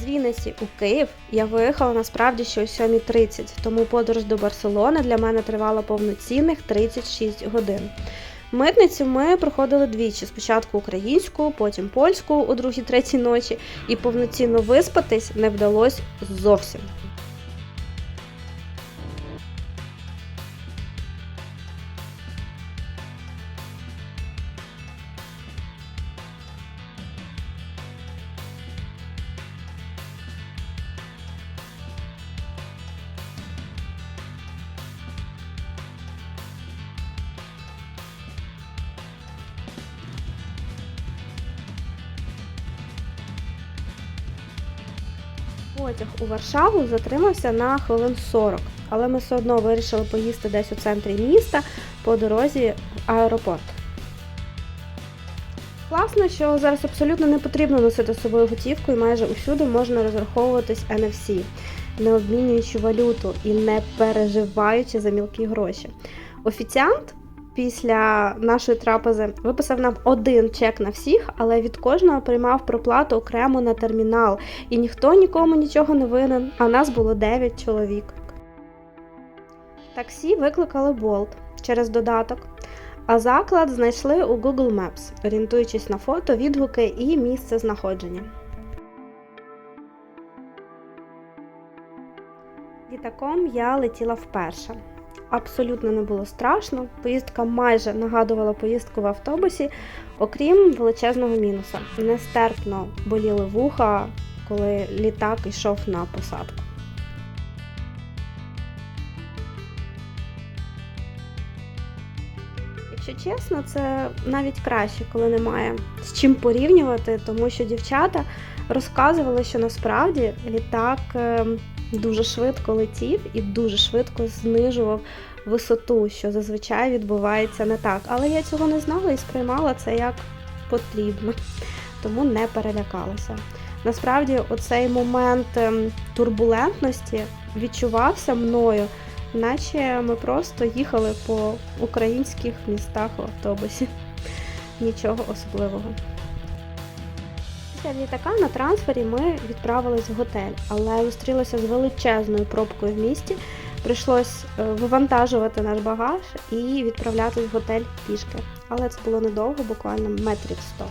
З Вінниці у Київ я виїхала насправді ще о 7.30, тому подорож до Барселони для мене тривала повноцінних 36 годин. Митницю ми проходили двічі: спочатку українську, потім польську у другій третій ночі, і повноцінно виспатись не вдалося зовсім. Потяг у Варшаву затримався на хвилин 40, але ми все одно вирішили поїсти десь у центрі міста по дорозі в аеропорт. Класно, що зараз абсолютно не потрібно носити з собою готівку і майже усюди можна розраховуватись NFC, не обмінюючи валюту і не переживаючи за мілкі гроші. Офіціант після нашої трапези виписав нам один чек на всіх, але від кожного приймав проплату окремо на термінал, і ніхто нікому нічого не винен, а нас було 9 чоловік. Таксі викликали Bolt через додаток, а заклад знайшли у Google Maps, орієнтуючись на фото, відгуки і місце знаходження. Літаком я летіла вперше. Абсолютно не було страшно. Поїздка майже нагадувала поїздку в автобусі, окрім величезного мінуса. Нестерпно боліли вуха, коли літак йшов на посадку. Якщо чесно, це навіть краще, коли немає з чим порівнювати, тому що дівчата розказували, що насправді літак е, дуже швидко летів і дуже швидко знижував висоту, що зазвичай відбувається не так. Але я цього не знала і сприймала це як потрібно, тому не перелякалася. Насправді, оцей момент ем, турбулентності відчувався мною, наче ми просто їхали по українських містах в автобусі. Нічого особливого. Після літака на трансфері ми відправились в готель, але зустрілися з величезною пробкою в місті. Прийшлось е, вивантажувати наш багаж і відправлятись в готель пішки. Але це було недовго, буквально метрів 100.